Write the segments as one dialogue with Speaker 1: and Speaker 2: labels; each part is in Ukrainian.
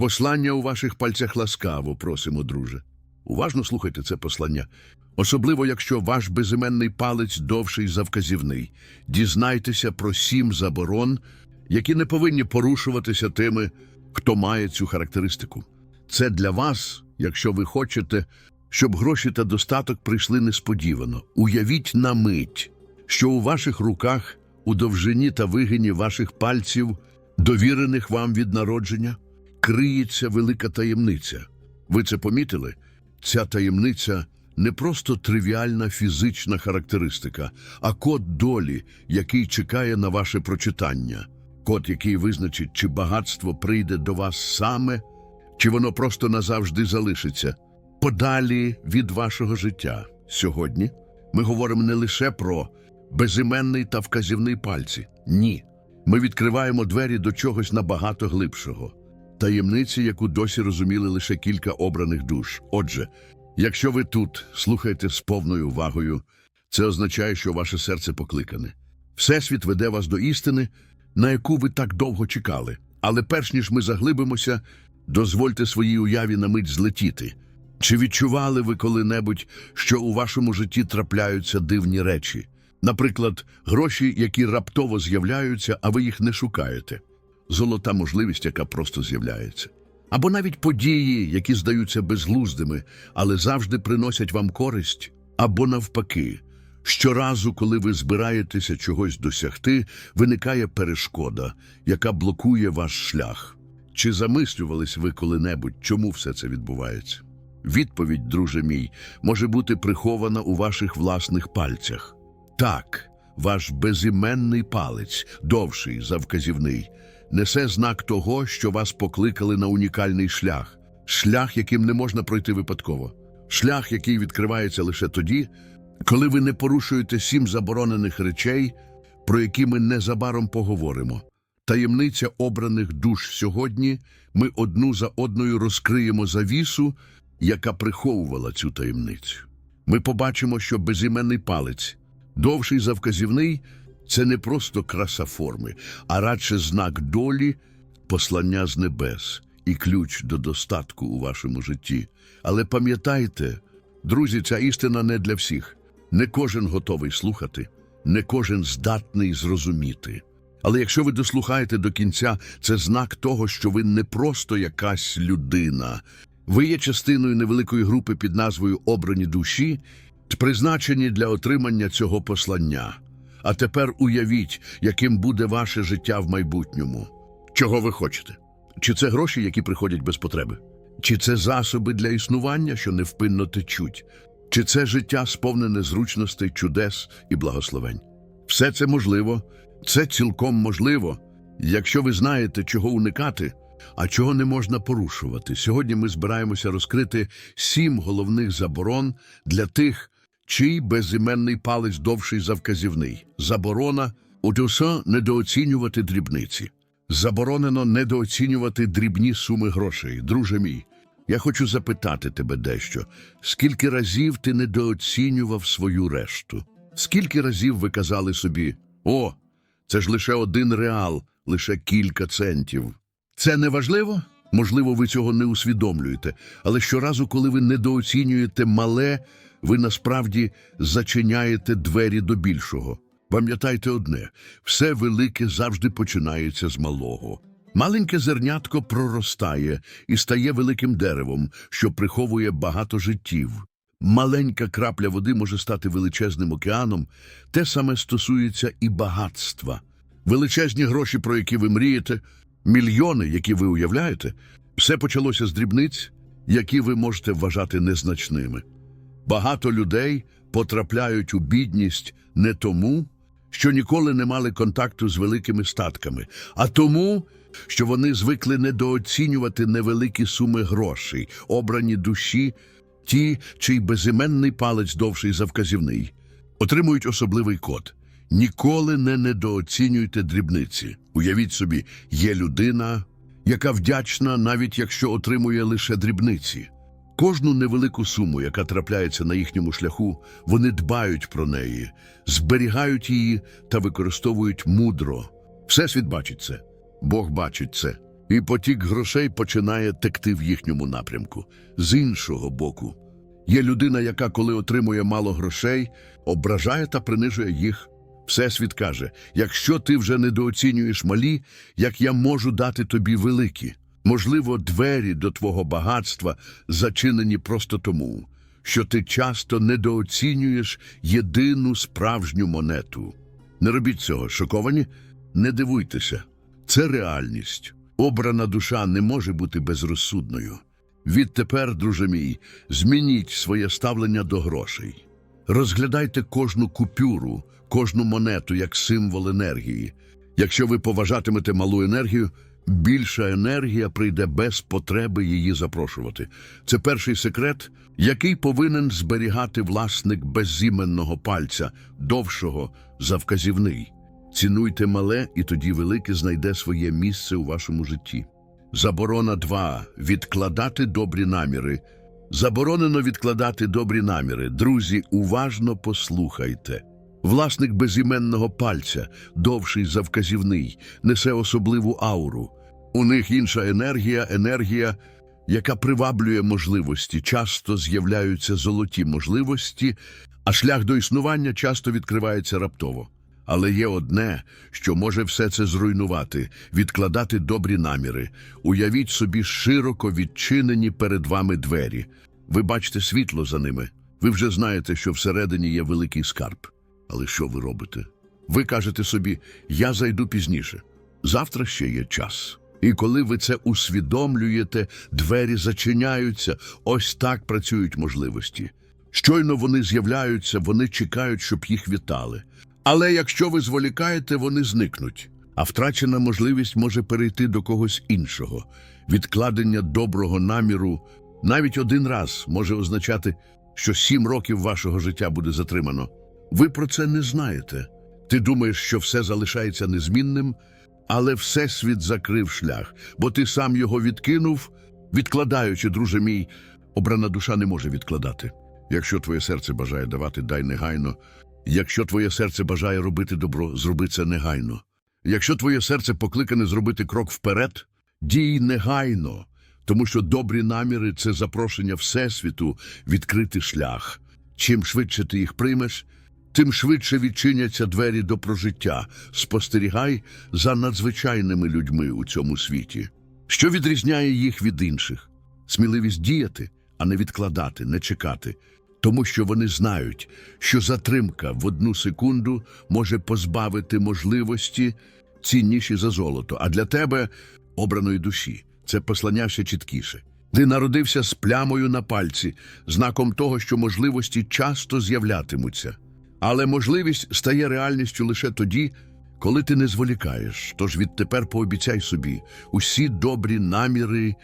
Speaker 1: Послання у ваших пальцях ласкаво, просимо, друже. Уважно слухайте це послання. Особливо, якщо ваш безіменний палець довший за вказівний. Дізнайтеся про сім заборон, які не повинні порушуватися тими, хто має цю характеристику. Це для вас, якщо ви хочете, щоб гроші та достаток прийшли несподівано. Уявіть на мить, що у ваших руках, у довжині та вигині ваших пальців, довірених вам від народження, криється велика таємниця. Ви це помітили? Ця таємниця не просто тривіальна фізична характеристика, а код долі, який чекає на ваше прочитання, код, який визначить, чи багатство прийде до вас саме, чи воно просто назавжди залишиться подалі від вашого життя. Сьогодні ми говоримо не лише про безіменний та вказівний пальці. Ні. Ми відкриваємо двері до чогось набагато глибшого. Таємниці, яку досі розуміли лише кілька обраних душ. Отже, якщо ви тут слухаєте з повною увагою, це означає, що ваше серце покликане. Всесвіт веде вас до істини, на яку ви так довго чекали. Але перш ніж ми заглибимося, дозвольте своїй уяві на мить злетіти. Чи відчували ви коли-небудь, що у вашому житті трапляються дивні речі? Наприклад, гроші, які раптово з'являються, а ви їх не шукаєте. Золота можливість, яка просто з'являється. Або навіть події, які здаються безглуздими, але завжди приносять вам користь, або навпаки. Щоразу, коли ви збираєтеся чогось досягти, виникає перешкода, яка блокує ваш шлях. Чи замислювались ви коли-небудь, чому все це відбувається? Відповідь, друже мій, може бути прихована у ваших власних пальцях. Так, ваш безіменний палець, довший за вказівний, несе знак того, що вас покликали на унікальний шлях, шлях, яким не можна пройти випадково, шлях, який відкривається лише тоді, коли ви не порушуєте сім заборонених речей, про які ми незабаром поговоримо. Таємниця обраних душ сьогодні ми одну за одною розкриємо завісу, яка приховувала цю таємницю. Ми побачимо, що безіменний палець, довший за вказівний, це не просто краса форми, а радше знак долі, послання з небес і ключ до достатку у вашому житті. Але пам'ятайте, друзі, ця істина не для всіх. Не кожен готовий слухати, не кожен здатний зрозуміти. Але якщо ви дослухаєте до кінця, це знак того, що ви не просто якась людина. Ви є частиною невеликої групи під назвою Обрані душі, призначені для отримання цього послання. А тепер уявіть, яким буде ваше життя в майбутньому. Чого ви хочете? Чи це гроші, які приходять без потреби? Чи це засоби для існування, що невпинно течуть? Чи це життя сповнене зручностей, чудес і благословень? Все це можливо, це цілком можливо, якщо ви знаєте, чого уникати, а чого не можна порушувати. Сьогодні ми збираємося розкрити сім головних заборон для тих, чий безіменний палець довший за вказівний. Заборона усе недооцінювати дрібниці. Заборонено недооцінювати дрібні суми грошей. Друже мій, я хочу запитати тебе дещо. Скільки разів ти недооцінював свою решту? Скільки разів ви казали собі, о, це ж лише один реал, лише кілька центів. Це не важливо? Можливо, ви цього не усвідомлюєте, але щоразу, коли ви недооцінюєте мале, ви насправді зачиняєте двері до більшого. Пам'ятайте одне, все велике завжди починається з малого. Маленьке зернятко проростає і стає великим деревом, що приховує багато життів. Маленька крапля води може стати величезним океаном, те саме стосується і багатства. Величезні гроші, про які ви мрієте, мільйони, які ви уявляєте, все почалося з дрібниць, які ви можете вважати незначними. Багато людей потрапляють у бідність не тому, що ніколи не мали контакту з великими статками, а тому, що вони звикли недооцінювати невеликі суми грошей, обрані душі, ті, чий безіменний палець довший за вказівний, отримують особливий код. Ніколи не недооцінюйте дрібниці. Уявіть собі, є людина, яка вдячна, навіть якщо отримує лише дрібниці. Кожну невелику суму, яка трапляється на їхньому шляху, вони дбають про неї, зберігають її та використовують мудро. Всесвіт бачить це, Бог бачить це. і потік грошей починає текти в їхньому напрямку. З іншого боку, є людина, яка, коли отримує мало грошей, ображає та принижує їх. Всесвіт каже: якщо ти вже недооцінюєш малі, як я можу дати тобі великі. Можливо, двері до твого багатства зачинені просто тому, що ти часто недооцінюєш єдину справжню монету. Не робіть цього, шоковані? Не дивуйтеся. Це реальність. Обрана душа не може бути безрозсудною. Відтепер, друже мій, змініть своє ставлення до грошей. Розглядайте кожну купюру, кожну монету як символ енергії. Якщо ви поважатимете малу енергію, більша енергія прийде без потреби її запрошувати. Це перший секрет, який повинен зберігати власник безіменного пальця, довшого за вказівний. Цінуйте мале, і тоді велике знайде своє місце у вашому житті. Заборона 2. Відкладати добрі наміри. Заборонено відкладати добрі наміри. Друзі, уважно послухайте. Власник безіменного пальця, довший за вказівний, несе особливу ауру. У них інша енергія, енергія, яка приваблює можливості. Часто з'являються золоті можливості, а шлях до існування часто відкривається раптово. Але є одне, що може все це зруйнувати, відкладати добрі наміри. Уявіть собі широко відчинені перед вами двері. Ви бачите світло за ними. Ви вже знаєте, що всередині є великий скарб. Але що ви робите? Ви кажете собі, я зайду пізніше. Завтра ще є час. І коли ви це усвідомлюєте, двері зачиняються. Ось так працюють можливості. Щойно вони з'являються, вони чекають, щоб їх вітали. Але якщо ви зволікаєте, вони зникнуть. А втрачена можливість може перейти до когось іншого. Відкладення доброго наміру навіть один раз може означати, що сім років вашого життя буде затримано. Ви про це не знаєте. Ти думаєш, що все залишається незмінним, але Всесвіт закрив шлях, бо ти сам його відкинув, відкладаючи, друже мій, обрана душа не може відкладати. Якщо твоє серце бажає давати, дай негайно. Якщо твоє серце бажає робити добро, зроби це негайно. Якщо твоє серце покликане зробити крок вперед, дій негайно, тому що добрі наміри це запрошення Всесвіту відкрити шлях. Чим швидше ти їх приймеш, тим швидше відчиняться двері до прожиття. Спостерігай за надзвичайними людьми у цьому світі. Що відрізняє їх від інших? Сміливість діяти, а не відкладати, не чекати. Тому що вони знають, що затримка в одну секунду може позбавити можливості цінніші за золото. А для тебе, обраної душі, це послання ще чіткіше. Ти народився з плямою на пальці, знаком того, що можливості часто з'являтимуться. Але можливість стає реальністю лише тоді, коли ти не зволікаєш. Тож відтепер пообіцяй собі усі добрі наміри,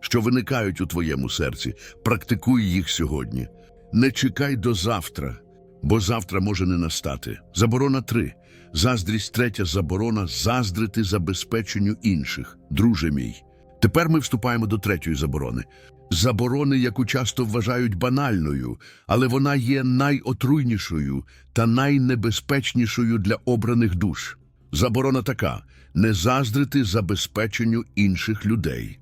Speaker 1: що виникають у твоєму серці, практикуй їх сьогодні. Не чекай до завтра, бо завтра може не настати. Заборона 3. Заздрість третя заборона заздрити забезпеченню інших. Друже мій. Тепер ми вступаємо до третьої заборони. Заборони, яку часто вважають банальною, але вона є найотруйнішою та найнебезпечнішою для обраних душ. Заборона така не заздрити забезпеченню інших людей.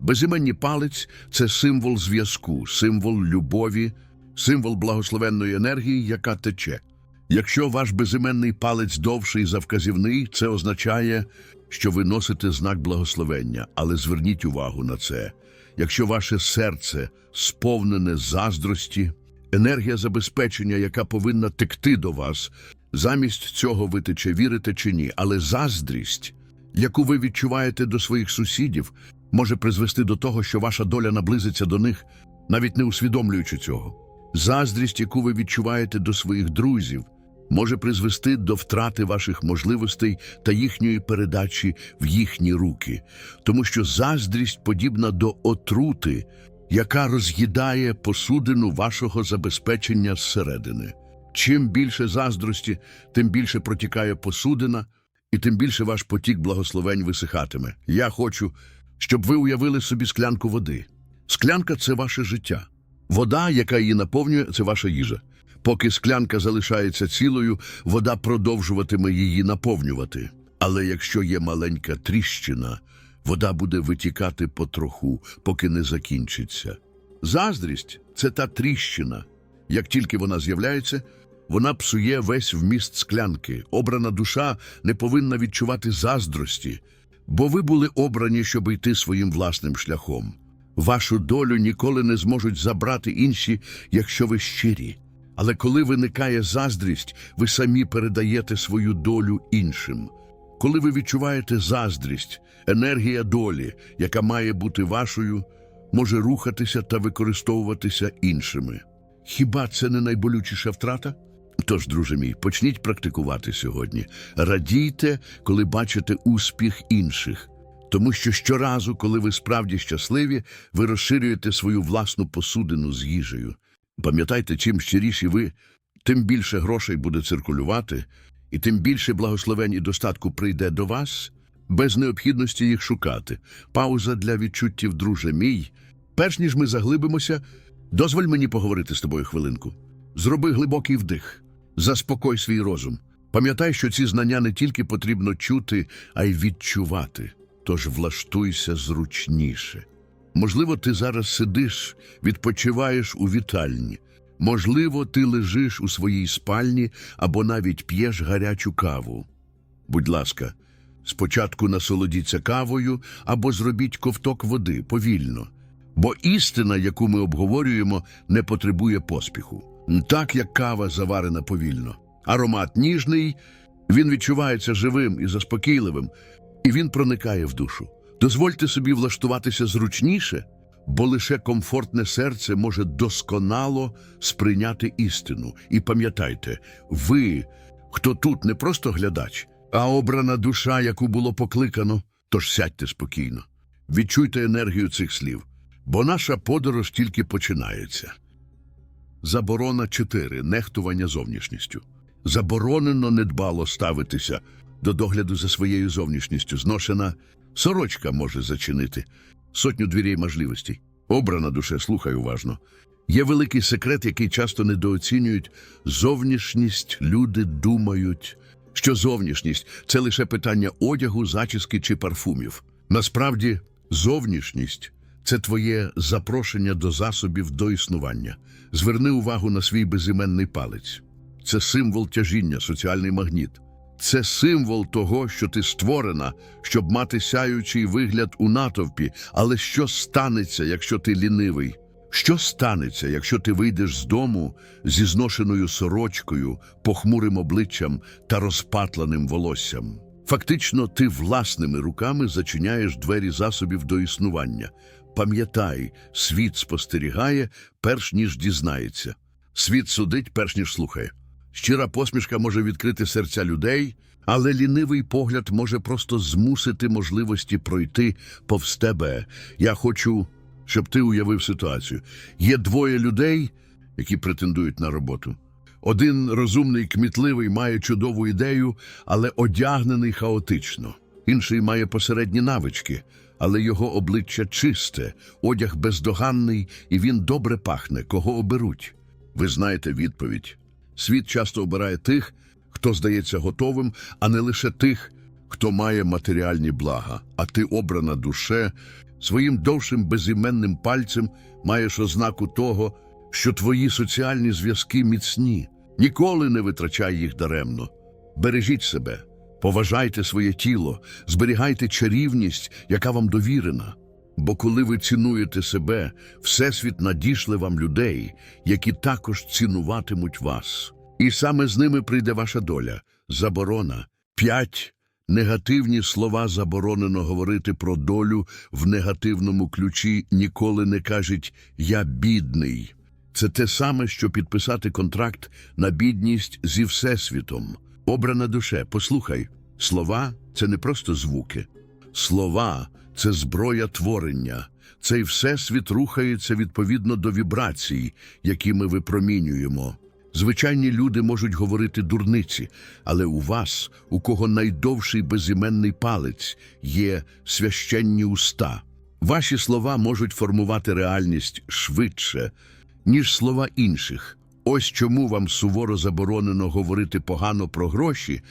Speaker 1: Безіменні палець це символ зв'язку, символ любові, символ благословенної енергії, яка тече. Якщо ваш безіменний палець довший за вказівний, це означає, що ви носите знак благословення, але зверніть увагу на це. Якщо ваше серце сповнене заздрості, енергія забезпечення, яка повинна текти до вас, замість цього ви тече, вірите чи ні, але заздрість, яку ви відчуваєте до своїх сусідів, може призвести до того, що ваша доля наблизиться до них, навіть не усвідомлюючи цього. Заздрість, яку ви відчуваєте до своїх друзів, може призвести до втрати ваших можливостей та їхньої передачі в їхні руки, тому що заздрість подібна до отрути, яка роз'їдає посудину вашого забезпечення зсередини. Чим більше заздрості, тим більше протікає посудина, і тим більше ваш потік благословень висихатиме. Я хочу, щоб ви уявили собі склянку води. Склянка це ваше життя. Вода, яка її наповнює, це ваша їжа. Поки склянка залишається цілою, вода продовжуватиме її наповнювати. Але якщо є маленька тріщина, Вода буде витікати потроху, поки не закінчиться. Заздрість це та тріщина. Як тільки вона з'являється, вона псує весь вміст склянки. Обрана душа не повинна відчувати заздрості, бо ви були обрані, щоб йти своїм власним шляхом. Вашу долю ніколи не зможуть забрати інші, якщо ви щирі. Але коли виникає заздрість, ви самі передаєте свою долю іншим. Коли ви відчуваєте заздрість, енергія долі, яка має бути вашою, може рухатися та використовуватися іншими. Хіба це не найболючіша втрата? Тож, друже мій, почніть практикувати сьогодні. Радійте, коли бачите успіх інших. Тому що щоразу, коли ви справді щасливі, ви розширюєте свою власну посудину з їжею. Пам'ятайте, чим щиріші ви, тим більше грошей буде циркулювати, і тим більше благословень і достатку прийде до вас, без необхідності їх шукати. Пауза для відчуттів, друже мій. Перш ніж ми заглибимося, дозволь мені поговорити з тобою хвилинку. Зроби глибокий вдих, заспокой свій розум. Пам'ятай, що ці знання не тільки потрібно чути, а й відчувати. Тож влаштуйся зручніше. Можливо, ти зараз сидиш, відпочиваєш у вітальні. Можливо, ти лежиш у своїй спальні або навіть п'єш гарячу каву. Будь ласка, спочатку насолодіться кавою або зробіть ковток води повільно. Бо істина, яку ми обговорюємо, не потребує поспіху. Так як кава заварена повільно. Аромат ніжний, він відчувається живим і заспокійливим, і він проникає в душу. Дозвольте собі влаштуватися зручніше, бо лише комфортне серце може досконало сприйняти істину. І пам'ятайте, ви, хто тут не просто глядач, а обрана душа, яку було покликано, тож сядьте спокійно. Відчуйте енергію цих слів, бо наша подорож тільки починається. Заборона 4. Нехтування зовнішністю. Заборонено недбало ставитися до догляду за своєю зовнішністю. Зношена сорочка може зачинити сотню двірей можливостей. Обрана душе, слухай уважно. Є великий секрет, який часто недооцінюють. Зовнішність люди думають, що зовнішність це лише питання одягу, зачіски чи парфумів. Насправді, зовнішність це твоє запрошення до засобів до існування. Зверни увагу на свій безіменний палець. Це символ тяжіння, соціальний магніт. Це символ того, що ти створена, щоб мати сяючий вигляд у натовпі. Але що станеться, якщо ти лінивий? Що станеться, якщо ти вийдеш з дому зі зношеною сорочкою, похмурим обличчям та розпатленим волоссям? Фактично, ти власними руками зачиняєш двері засобів до існування. Пам'ятай, світ спостерігає, перш ніж дізнається. Світ судить, перш ніж слухає. Щира посмішка може відкрити серця людей, але лінивий погляд може просто змусити можливості пройти повз тебе. Я хочу, щоб ти уявив ситуацію. Є двоє людей, які претендують на роботу. Один розумний, кмітливий, має чудову ідею, але одягнений хаотично. Інший має посередні навички, але його обличчя чисте, одяг бездоганний, і він добре пахне, кого оберуть. Ви знаєте відповідь. Світ часто обирає тих, хто здається готовим, а не лише тих, хто має матеріальні блага. А ти обрана душе, своїм довшим безіменним пальцем маєш ознаку того, що твої соціальні зв'язки міцні. Ніколи не витрачай їх даремно. Бережіть себе, поважайте своє тіло, зберігайте чарівність, яка вам довірена. Бо коли ви цінуєте себе, Всесвіт надішле вам людей, які також цінуватимуть вас. І саме з ними прийде ваша доля заборона. П'ять негативні слова заборонено говорити про долю в негативному ключі ніколи не кажуть Я бідний. Це те саме, що підписати контракт на бідність зі Всесвітом. Обрана душе, послухай, слова це не просто звуки. Слова це зброя творення. Цей всесвіт рухається відповідно до вібрацій, які ми випромінюємо. Звичайні люди можуть говорити дурниці, але у вас, у кого найдовший безіменний палець, є священні уста. Ваші слова можуть формувати реальність швидше, ніж слова інших. Ось чому вам суворо заборонено говорити погано про гроші,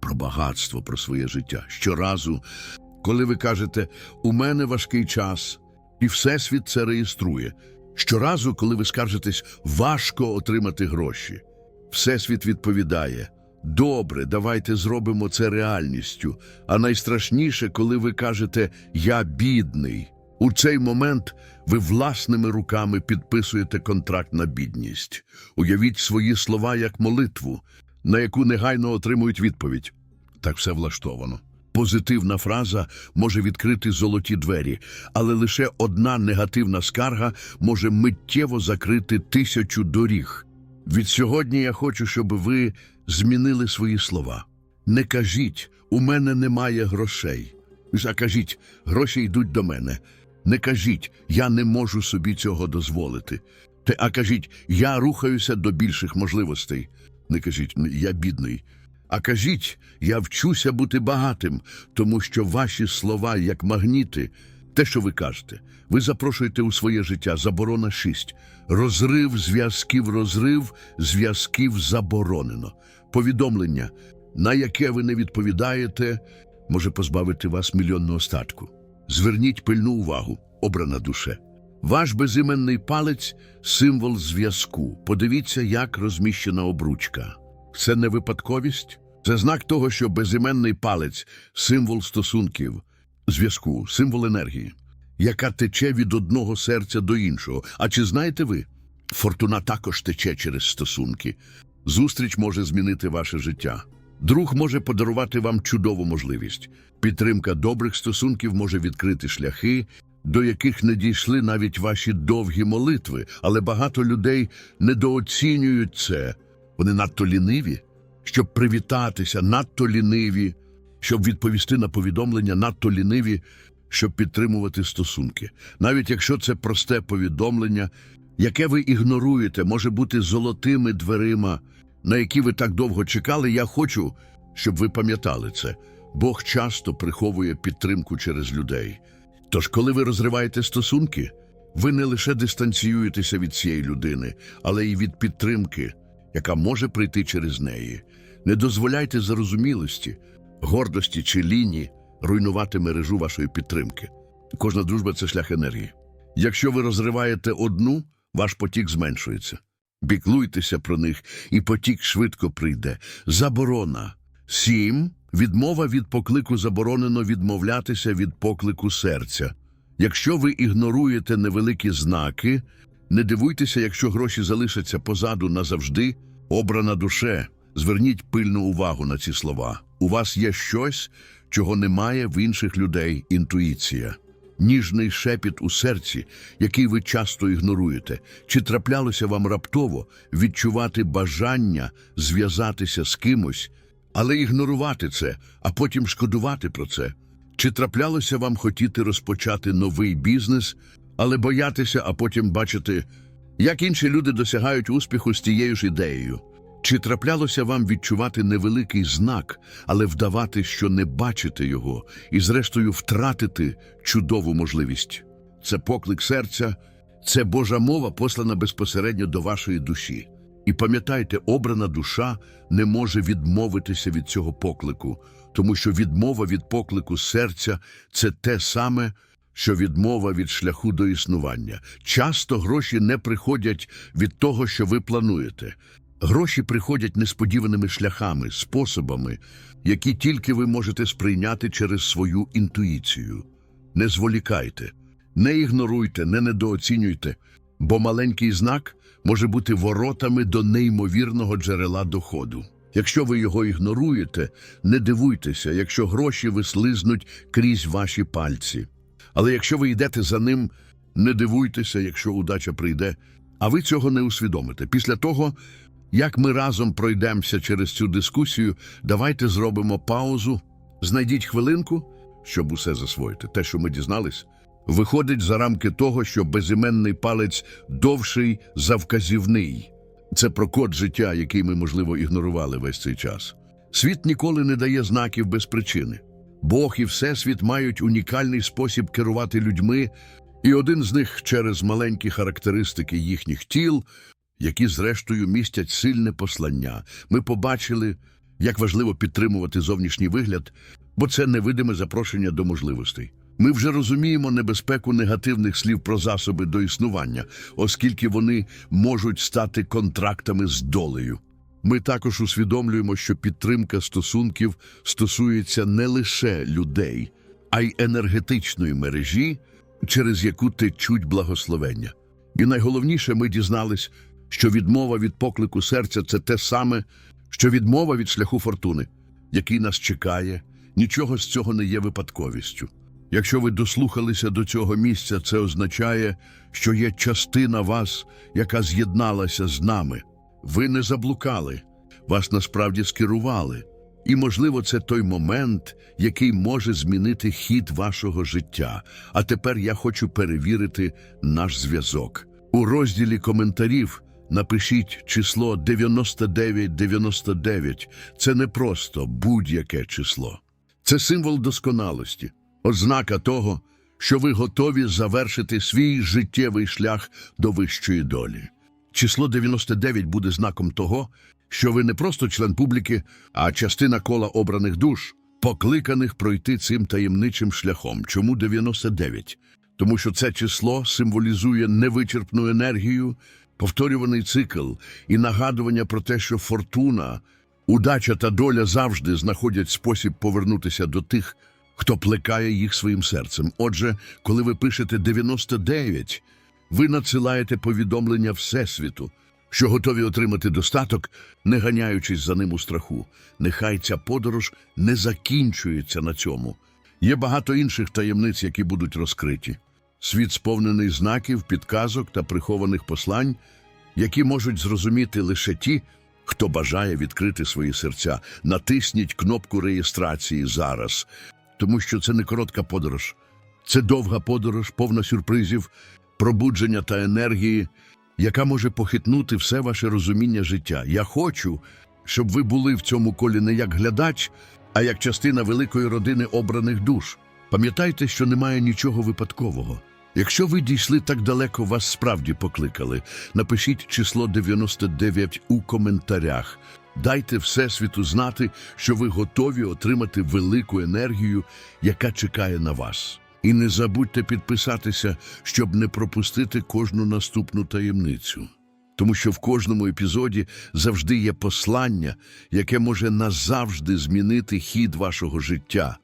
Speaker 1: про багатство, про своє життя. Щоразу, коли ви кажете У мене важкий час, і Всесвіт це реєструє. Щоразу, коли ви скаржитесь, важко отримати гроші. Всесвіт відповідає: Добре, давайте зробимо це реальністю. А найстрашніше, коли ви кажете Я бідний. У цей момент ви власними руками підписуєте контракт на бідність. Уявіть свої слова як молитву, на яку негайно отримують відповідь. Так все влаштовано. Позитивна фраза може відкрити золоті двері, але лише одна негативна скарга може миттєво закрити тисячу доріг. Від сьогодні я хочу, щоб ви змінили свої слова. Не кажіть, у мене немає грошей. А кажіть, гроші йдуть до мене. Не кажіть, я не можу собі цього дозволити. Те, а кажіть, я рухаюся до більших можливостей. Не кажіть, я бідний. А кажіть, я вчуся бути багатим, тому що ваші слова, як магніти, те, що ви кажете, ви запрошуєте у своє життя заборона 6. Розрив зв'язків, розрив зв'язків заборонено. Повідомлення, на яке ви не відповідаєте, може позбавити вас мільйонного статку. Зверніть пильну увагу, обрана душе. Ваш безіменний палець символ зв'язку. Подивіться, як розміщена обручка. Це не випадковість, це знак того, що безіменний палець символ стосунків, зв'язку, символ енергії, яка тече від одного серця до іншого. А чи знаєте ви? Фортуна також тече через стосунки. Зустріч може змінити ваше життя. Друг може подарувати вам чудову можливість. Підтримка добрих стосунків може відкрити шляхи, до яких не дійшли навіть ваші довгі молитви, але багато людей недооцінюють це. Вони надто ліниві, щоб привітатися, надто ліниві, щоб відповісти на повідомлення, надто ліниві, щоб підтримувати стосунки. Навіть якщо це просте повідомлення, яке ви ігноруєте, може бути золотими дверима, на які ви так довго чекали, я хочу, щоб ви пам'ятали це. Бог часто приховує підтримку через людей. Тож, коли ви розриваєте стосунки, ви не лише дистанціюєтеся від цієї людини, але й від підтримки, яка може прийти через неї. Не дозволяйте зарозумілості, гордості чи ліні руйнувати мережу вашої підтримки. Кожна дружба це шлях енергії. Якщо ви розриваєте одну, ваш потік зменшується. Біклуйтеся про них, і потік швидко прийде. Заборона. Сім. Відмова від поклику заборонено відмовлятися від поклику серця. Якщо ви ігноруєте невеликі знаки, не дивуйтеся, якщо гроші залишаться позаду назавжди, обрана душе. Зверніть пильну увагу на ці слова. У вас є щось, чого немає в інших людей інтуїція. Ніжний шепіт у серці, який ви часто ігноруєте, чи траплялося вам раптово відчувати бажання зв'язатися з кимось, але ігнорувати це, а потім шкодувати про це? Чи траплялося вам хотіти розпочати новий бізнес, але боятися, а потім бачити, як інші люди досягають успіху з тією ж ідеєю? Чи траплялося вам відчувати невеликий знак, але вдавати, що не бачите його, і зрештою втратити чудову можливість? Це поклик серця, це Божа мова, послана безпосередньо до вашої душі. І пам'ятайте, обрана душа не може відмовитися від цього поклику, тому що відмова від поклику серця це те саме, що відмова від шляху до існування. Часто гроші не приходять від того, що ви плануєте. Гроші приходять несподіваними шляхами, способами, які тільки ви можете сприйняти через свою інтуїцію. Не зволікайте, не ігноруйте, не недооцінюйте, бо маленький знак може бути воротами до неймовірного джерела доходу. Якщо ви його ігноруєте, не дивуйтеся, якщо гроші вислизнуть крізь ваші пальці. Але якщо ви йдете за ним, не дивуйтеся, якщо удача прийде, а ви цього не усвідомите. Після того, як ми разом пройдемося через цю дискусію, давайте зробимо паузу, знайдіть хвилинку, щоб усе засвоїти. Те, що ми дізнались, виходить за рамки того, що безіменний палець довший за вказівний. Це про код життя, який ми, можливо, ігнорували весь цей час. Світ ніколи не дає знаків без причини. Бог і Всесвіт мають унікальний спосіб керувати людьми, і один з них через маленькі характеристики їхніх тіл, які, зрештою, містять сильне послання. Ми побачили, як важливо підтримувати зовнішній вигляд, бо це невидиме запрошення до можливостей. Ми вже розуміємо небезпеку негативних слів про засоби до існування, оскільки вони можуть стати контрактами з долею. Ми також усвідомлюємо, що підтримка стосунків стосується не лише людей, а й енергетичної мережі, через яку течуть благословення. І найголовніше, ми дізнались, що відмова від поклику серця це те саме, що відмова від шляху фортуни, який нас чекає. Нічого з цього не є випадковістю. Якщо ви дослухалися до цього місця, це означає, що є частина вас, яка з'єдналася з нами. Ви не заблукали, вас насправді скерували. І, можливо, це той момент, який може змінити хід вашого життя. А тепер я хочу перевірити наш зв'язок. У розділі коментарів напишіть число 9999. Це не просто будь-яке число. Це символ досконалості, ознака того, що ви готові завершити свій життєвий шлях до вищої долі. Число 99 буде знаком того, що ви не просто член публіки, а частина кола обраних душ, покликаних пройти цим таємничим шляхом. Чому 99? Тому що це число символізує невичерпну енергію, повторюваний цикл і нагадування про те, що фортуна, удача та доля завжди знаходять спосіб повернутися до тих, хто плекає їх своїм серцем. Отже, коли ви пишете 99, ви надсилаєте повідомлення Всесвіту, що готові отримати достаток, не ганяючись за ним у страху. Нехай ця подорож не закінчується на цьому. Є багато інших таємниць, які будуть розкриті. Світ сповнений знаків, підказок та прихованих послань, які можуть зрозуміти лише ті, хто бажає відкрити свої серця. Натисніть кнопку реєстрації зараз, тому що це не коротка подорож. Це довга подорож, повна сюрпризів, пробудження та енергії, яка може похитнути все ваше розуміння життя. Я хочу, щоб ви були в цьому колі не як глядач, а як частина великої родини обраних душ. Пам'ятайте, що немає нічого випадкового. Якщо ви дійшли так далеко, вас справді покликали. Напишіть число 99 у коментарях. Дайте Всесвіту знати, що ви готові отримати велику енергію, яка чекає на вас. І не забудьте підписатися, щоб не пропустити кожну наступну таємницю. Тому що в кожному епізоді завжди є послання, яке може назавжди змінити хід вашого життя.